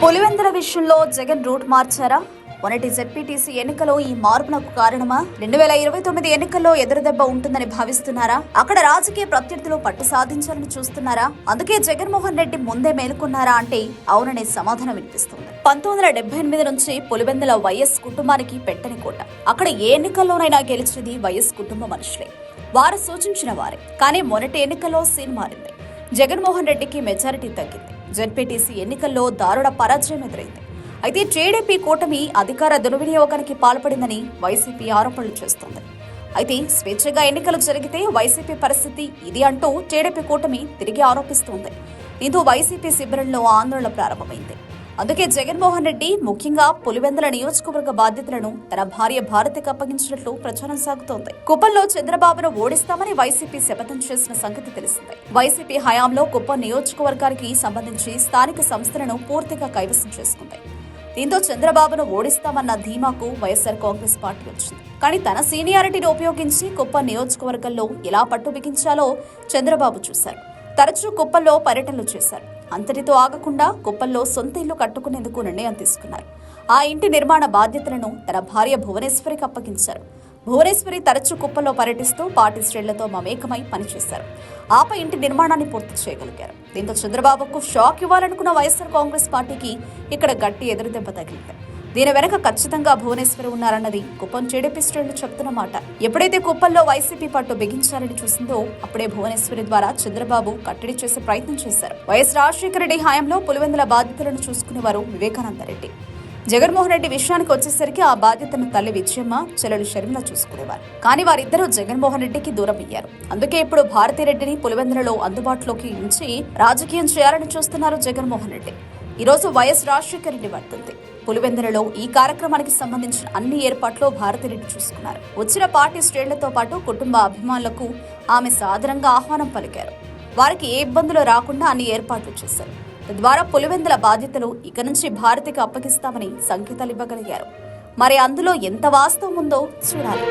పులివెందుల విషయంలో జగన్ రూట్ మార్చారా? మొన్నటి జెడ్పీటీసీ ఎన్నికలో ఈ మార్పునకు కారణమా? రెండు వేల ఇరవై తొమ్మిది ఎన్నికల్లో ఎదురుదెబ్బ ఉంటుందని భావిస్తున్నారా? అక్కడ రాజకీయ ప్రత్యర్థులు పట్టు సాధించాలని చూస్తున్నారా? అందుకే జగన్మోహన్ రెడ్డి ముందే మేలుకున్నారా అంటే అవుననే సమాధానం వినిపిస్తుంది. పంతొమ్మిది వందల డెబ్బై ఎనిమిది నుంచి పులివెందుల వైఎస్ కుటుంబానికి పెట్టని కోట. అక్కడ ఏ ఎన్నికల్లోనైనా గెలిచేది వైఎస్ కుటుంబ మనుషులే. వారు సూచించిన వారే. కానీ మొన్నటి ఎన్నికల్లో సీన్ మారింది. జగన్మోహన్ రెడ్డికి మెజారిటీ తగ్గింది. జడ్పీటీసీ ఎన్నికల్లో దారుణ పరాజయం ఎదురైంది. అయితే టీడీపీ కూటమి అధికార దుర్వినియోగానికి పాల్పడిందని వైసీపీ ఆరోపణలు చేస్తోంది. అయితే స్వేచ్ఛగా ఎన్నికలు జరిగితే వైసీపీ పరిస్థితి ఇది అంటూ టీడీపీ కూటమి తిరిగి ఆరోపిస్తోంది. దీంతో వైసీపీ శిబిరంలో ఆందోళన ప్రారంభమైంది. అందుకే జగన్మోహన్ రెడ్డి ముఖ్యంగా పులివెందుల నియోజకవర్గ బాధ్యతలను తన భార్య భారతికి అప్పగించినట్లు ప్రచారం సాగుతోంది. కుప్పంలో చంద్రబాబును ఓడిస్తామని వైసీపీ శపథం చేసిన సంగతి తెలిసిందే. వైసీపీ హయాంలో కుప్పం నియోజకవర్గానికి సంబంధించి స్థానిక సంస్థలను పూర్తిగా కైవసం చేసుకుంది. దీంతో చంద్రబాబును ఓడిస్తామన్న ధీమాకు వైఎస్ఆర్ కాంగ్రెస్ పార్టీ వచ్చింది. కానీ తన సీనియారిటీని ఉపయోగించి కుప్పం నియోజకవర్గంలో ఎలా పట్టు బిగించాలో చంద్రబాబు చూశారు. తరచూ కుప్పంలో పర్యటనలు చేశారు. అంతటితో ఆగకుండా కుప్పల్లో సొంత ఇల్లు కట్టుకునేందుకు నిర్ణయం తీసుకున్నారు. ఆ ఇంటి నిర్మాణ బాధ్యతలను తన భార్య భువనేశ్వరికి అప్పగించారు. భువనేశ్వరి తరచూ కుప్పలో పర్యటిస్తూ పార్టీ మమేకమై పనిచేశారు. ఆపై ఇంటి నిర్మాణాన్ని పూర్తి చేయగలిగారు. దీంతో చంద్రబాబుకు షాక్ ఇవ్వాలనుకున్న వైఎస్ఆర్ కాంగ్రెస్ పార్టీకి ఇక్కడ గట్టి ఎదురుదెబ్బ తగిలింది. దీని వెనక ఖచ్చితంగా భువనేశ్వరి ఉన్నారన్నది కుప్పం టీడీపీ శ్రేణులు చెప్తున్న మాట. ఎప్పుడైతే కుప్పంలో వైసీపీ పట్టు బిగించాలని చూసిందో అప్పుడే భువనేశ్వరి ద్వారా చంద్రబాబు కట్టడి చేసే ప్రయత్నం చేశారు. వైఎస్ రాజశేఖర రెడ్డి హయాంలో పులివెందుల బాధ్యతలను చూసుకునేవారు వివేకానంద రెడ్డి. జగన్మోహన్ రెడ్డి విషయానికి వచ్చేసరికి ఆ బాధ్యతను తల్లి విజయమ్మ చెల్లెలు షర్మిల చూసుకునేవారు. కానీ వారిద్దరూ జగన్మోహన్ రెడ్డికి దూరం అయ్యారు. అందుకే ఇప్పుడు భారతిరెడ్డిని పులివెందులలో అందుబాటులోకి ఉంచి రాజకీయం చేయాలని చూస్తున్నారు జగన్మోహన్ రెడ్డి. ఈ రోజు వైఎస్ రాజశేఖర రెడ్డి వర్తుంది పులివెందులలో ఈ కార్యక్రమానికి సంబంధించిన అన్ని ఏర్పాట్లు భారతిరెడ్డి చూసుకున్నారు. వచ్చిన పార్టీ శ్రేణులతో పాటు కుటుంబ అభిమానులకు ఆమె సాదరంగా ఆహ్వానం పలికారు. వారికి ఏ ఇబ్బందులు రాకుండా అన్ని ఏర్పాట్లు చేశారు. తద్వారా పులివెందుల బాధ్యతలు ఇక నుంచి భారతికి అప్పగిస్తామని సంకేతాలు ఇవ్వగలిగారు. మరి అందులో ఎంత వాస్తవం ఉందో చూడాలి.